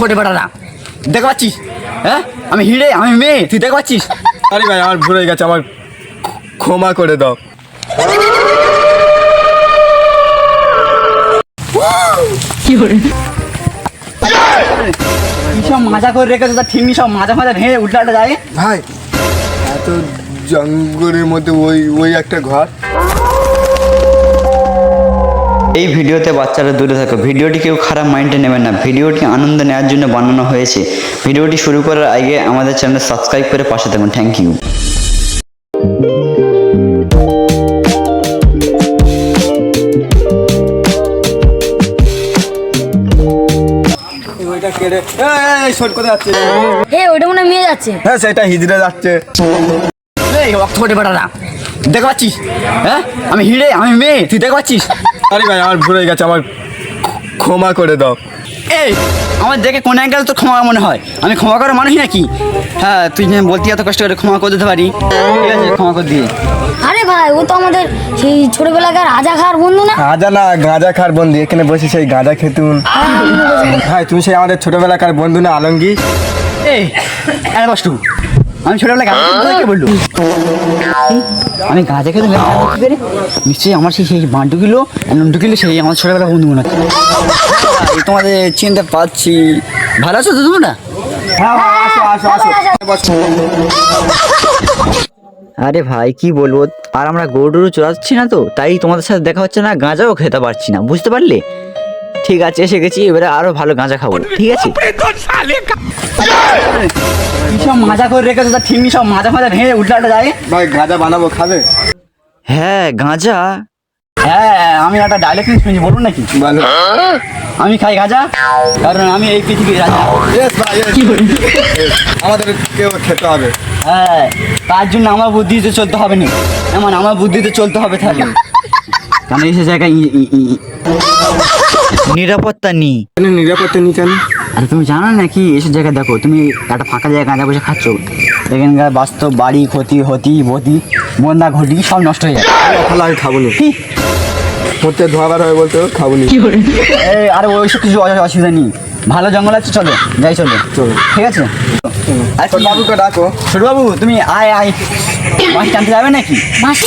ছোটে বেটারা দেখতে পাচ্ছিস? হ্যাঁ? আমি হিড়ে আমি মেয়ে তুই দেখতে পাচ্ছিস? আরে ভাই আমার ভুল গেছে আমার ক্ষমা করে দাও। কি সব মাজা করে রেখেছে? তা ঠিক সব মাজা মাজা ভেঙে উল্টাটা যায়? ভাই এত জঙ্গলের মধ্যে ওই ওই একটা ঘর। এই ভিডিওতে বাচ্চারা দূরে থাকো। ভিডিওটি কেউ খারাপ মাইন্ডে নেবেন না। ভিডিওটি আনন্দ নেওয়ার জন্য বানানো হয়েছে। ভিডিওটি শুরু করার আগে আমাদের চ্যানেল সাবস্ক্রাইব করে পাশে থাকুন। থ্যাংক ইউ এই যাচ্ছে হে মনে হয় মেয়ে যাচ্ছে। হ্যাঁ সেটা হিজড়ে যাচ্ছে। এই দেখতে পাচ্ছিস? হ্যাঁ? আমি হিড়ে আমি মেয়ে। তুই দেখতে পাচ্ছিস? আরে ভাই আমার ভুল হয়ে গেছে আমার ক্ষমা করে দাও। এই আমার দেখে কোন অ্যাঙ্গেল তো ক্ষমা মনে হয়? আমি ক্ষমা করার মানুষ নাকি? হ্যাঁ তুই যে বলতি এত কষ্ট করে ক্ষমা করে দিতে পারি। ঠিক আছে ক্ষমা করে দিয়ে। আরে ভাই ও তো আমাদের সেই ছোটবেলাকার রাজা খাওয়ার বন্ধু না? গাঁজা না গাঁজা খার বন্ধু এখানে বসে সেই গাঁজা খেতুন ভাই তুমি সেই আমাদের ছোটবেলাকার বন্ধু না আলমগীর? এই আরে বস্তু আমি ছোটবেলা গাঁজা খেতে বলল? আমি গাঁজা খেতে নিশ্চয়ই আমার সেই সেই বান্টু কিলো নন্টু কিলো সেই আমার ছোটবেলা বন্ধু মনে হচ্ছে। তোমাদের চিনতে পারছি ভালো আছো তো তোমরা? হ্যাঁ হ্যাঁ, আরে ভাই কি বলব? আর আমরা গরু টরু চড়াচ্ছি না তো তাই তোমাদের সাথে দেখা হচ্ছে না গাঁজাও খেতে পারছি না বুঝতে পারলে? ঠিক আছে এসে গেছি এবারে আরও ভালো গাঁজা খাব। ঠিক আছে? সব মাজা করে রেখেছে সব মাজা মাজা ভেঙে উল্টাটা যায়? ভাই গাঁজা বানাবো খাবে? হ্যাঁ গাঁজা? হ্যাঁ আমি একটা ডায়লগ শুনেছি বলুন নাকি? ভালো আমি খাই গাঁজা কারণ আমি এই পৃথিবীর রাজা. আমাদের কেউ খেতে হবে। হ্যাঁ তার জন্য আমার বুদ্ধিতে চলতে হবে না। এমন আমার বুদ্ধিতে চলতে হবে তাহলে। এইসব জায়গায় ই- ই- ই- নিরাপত্তা নেই এখানে নিরাপত্তা নি কেন? আরে তুমি জানো নাকি এইসব জায়গায় দেখো তুমি একটা ফাঁকা জায়গায় গাঁজা বসে খাচ্ছ। এখানকার বাস্তব বাড়ি ক্ষতি হতি বতি বন্যা ঘটি সব নষ্ট হয়ে যায় আমি খাব না। কি? হতে ধোয়াবার হবে বলতে খাব না। এই আরে ওইসব কিছু অসুবিধা নেই। ভালো জঙ্গল আছে চলো যাই চলো। চলো। ঠিক আছে? আচ্ছা বাবুকে ডাকো। ছোটবাবু তুমি আয় আয়। বাঁশি টানতে যাবে নাকি? মাসি?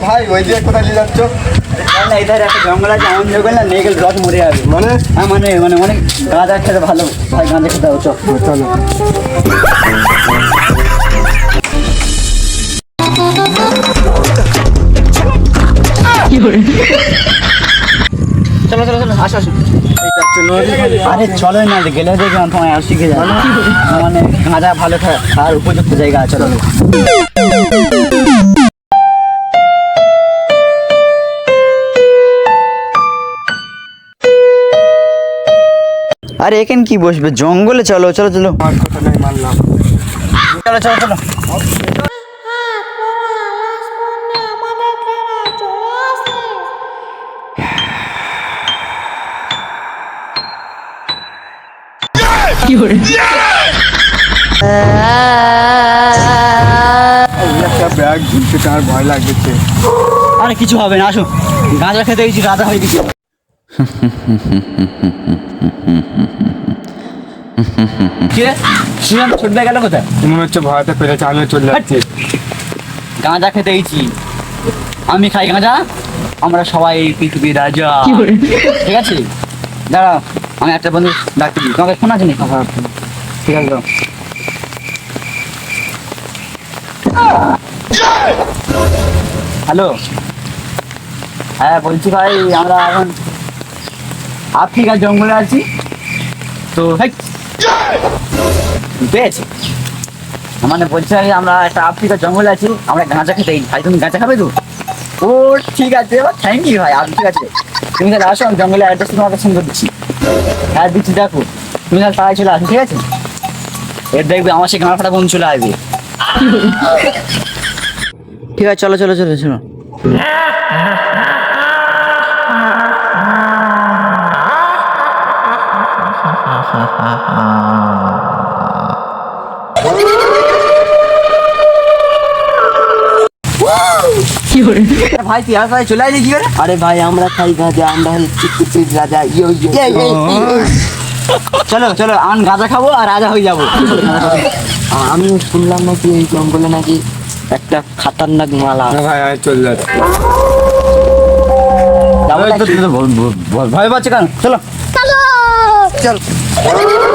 ভাই ওই যে কোথায় নিয়ে যাচ্ছ? একটা জঙ্গল আছে এমন জঙ্গল না নিয়ে গেলে রথ মরে যাবে। মানে? হ্যাঁ মানে মানে অনেক গাঁজা খেতে ভালো। ভাই গাঁজা খেতে হবে চল। চলো। চলো চলো চলো আসো আসো। আরে চলো না গেলে দেখলাম তোমায় আর শিখে যাবে মানে গাঁজা ভালো খা- খাওয়ার উপযুক্ত জায়গা আছে চলো। আরে এখানে কি বসবে? জঙ্গলে চলো চলো চলো। চলো চলো চলো। একটা ব্যাগ ঝুলছে তার ভয় লাগছে। আরে কিছু হবে না আসো। গাঁজা খেতে গেছি রাজা হয়ে গেছি। গেল কোথায়? মনে হচ্ছে ভয়তে পেরেছে আমিও চলে যাচ্ছি। গাঁজা খেতে গেছি আমি খাই গাঁজা আমরা সবাই পৃথিবীর রাজা। ঠিক আছে? দাঁড়াও আমি একটা বন্ধু ডাকতে দিই তোমাকে ফোন আছে নাকি? ঠিক আছে। হ্যালো? হ্যাঁ বলছি ভাই আমরা এখন আফ্রিকার জঙ্গলে আছি। তো পেয়েছি মানে বলছি আমরা একটা আফ্রিকার জঙ্গলে আছি, আমরা গাঁজা খেতে ভাই, তুমি গাঁজা খাবে তো? ও, ঠিক আছে থ্যাংক ইউ ভাই। আর ঠিক আছে। তুমি তাহলে আসো, আমি জঙ্গলে অ্যাড্রেস তোমাকে সেন্ড করে দিচ্ছি। হ্যাঁ দিচ্ছি, দেখো। তুমি তাহলে তাড়াই চলে আসো, ঠিক আছে? এর দেখবে আমার সে গাঁড় ফাটা বোন চলে আসবে। ঠিক আছে, চলো চলো চলো চলো। ভাই তুই আর চলে আসলি কি করে? আরে ভাই আমরা খাই গাঁজা আমরা হচ্ছে রাজা ইয়ো ইয়ো চলো চলো আন গাঁজা খাব আর রাজা হয়ে যাব। আমি শুনলাম নাকি এই জঙ্গলে নাকি একটা খাতারনাক মালা ভাই চলে যাচ্ছি। ভয় পাচ্ছে কেন? চলো। চল। ভাই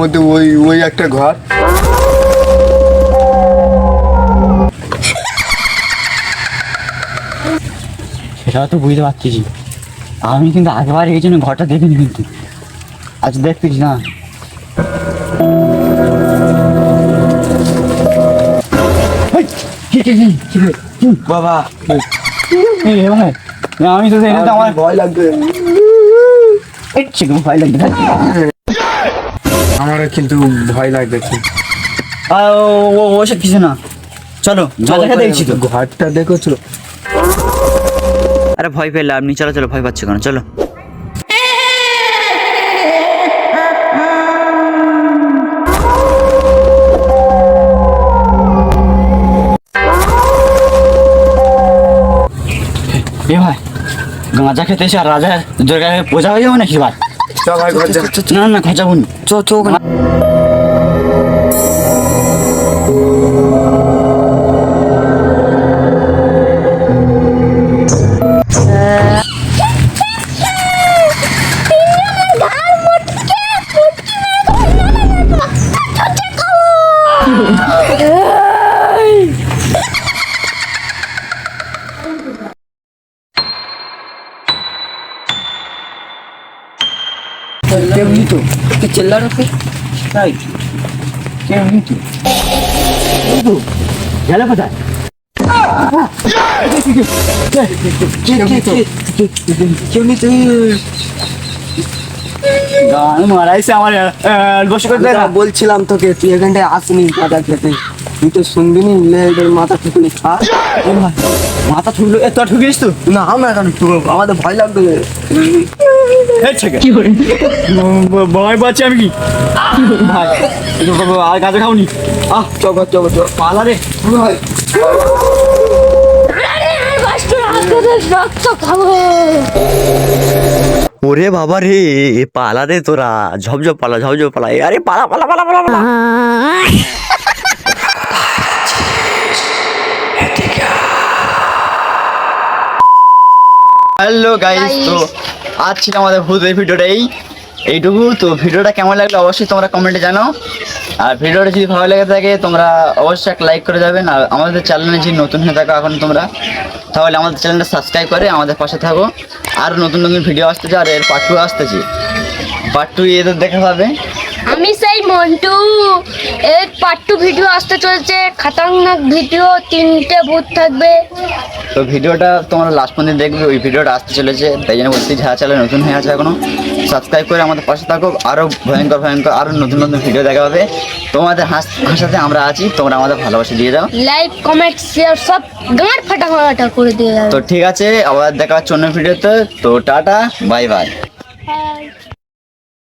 মধ্যে ওই ওই একটা ঘর। সেটা তো বুঝতে পারতেছি আমি কিন্তু আগেবার এই জন্য ঘরটা দেখিনি কিন্তু। আজ দেখতেছি না? বাবা। আমি তো আমার ভয় লাগবে ভয় লাগবে আমারও কিন্তু ভয় আর ও- ও- ওসব কিছু না। চলো খেতে দেখছি তো। ঘরটা দেখেছ আরে ভয় পেলে আপনি চলো চলো ভয় পাচ্ছ কেন? চলো। এ ভাই গাঁজা খেতে এসে আর রাজা দুর্গা পূজা হয়ে যাবে নাকি ভাই চল ভাই ঘর যা না না ঘর যাব চ চো কেমনি তো চেল্লার উপরে তাই কেমনি তো এই তো গেলে কোথায় কেমনি তুই গান মারাইছে আমার বসে করে দেখা। বলছিলাম তোকে তুই এখানটায় আসনি গাঁজা খেতে। তুই তো শুনবি নি মাথা ভাই মাথা ঠুকলো এ তোর ঠুকিস তো? না আমরা এখন ঠুকবো আমাদের ভয় লাগবে। কি করে? ভয় পাচ্ছি আমি কি? ভাই এই আর গাঁজা খাওনি? আহ চল চল চল পালা রে। ভাই। রক্ত খাব। ওরে বাবা রে পালা রে তোরা। ঝপঝপ পালা ঝপঝপ পালা। আরে পালা পালা পালা পালা পালা। হ্যালো গাইস তো আজ ছিল আমাদের ভূতের ভিডিওটা। এই এইটুকু। তো ভিডিওটা কেমন লাগল অবশ্যই তোমরা কমেন্টে জানাও। আর ভিডিওটা যদি ভালো লেগে থাকে, তোমরা অবশ্যই একটা লাইক করে যাবেন। আর আমাদের চ্যানেলে যদি নতুন হয়ে থাকো এখন তোমরা, তাহলে আমাদের চ্যানেলটা সাবস্ক্রাইব করে আমাদের পাশে থাকো। আর নতুন নতুন ভিডিও আসতেছে, আর এর পার্ট টু আসতেছে। পার্ট টু এদের দেখা পাবে আমি মন্টু এক পার্ট টু ভিডিও আসতে চলছে খাতারনাক ভিডিও তিনটে ভূত থাকবে। তো ভিডিওটা তোমরা লাস্ট পর্যন্ত দেখবে ওই ভিডিওটা আসতে চলেছে তাই জন্য বলছি যারা চ্যানেল নতুন হয়ে আছে এখনও সাবস্ক্রাইব করে আমাদের পাশে থাকো আরও ভয়ঙ্কর ভয়ঙ্কর আরও নতুন নতুন ভিডিও দেখা হবে। তোমাদের হাস হাসাতে আমরা আছি তোমরা আমাদের ভালোবাসা দিয়ে যাও লাইক কমেন্ট শেয়ার সব গাঁট ফাটা করে দিয়ে তো ঠিক আছে আবার দেখা হচ্ছে অন্য ভিডিওতে তো টাটা বাই বাই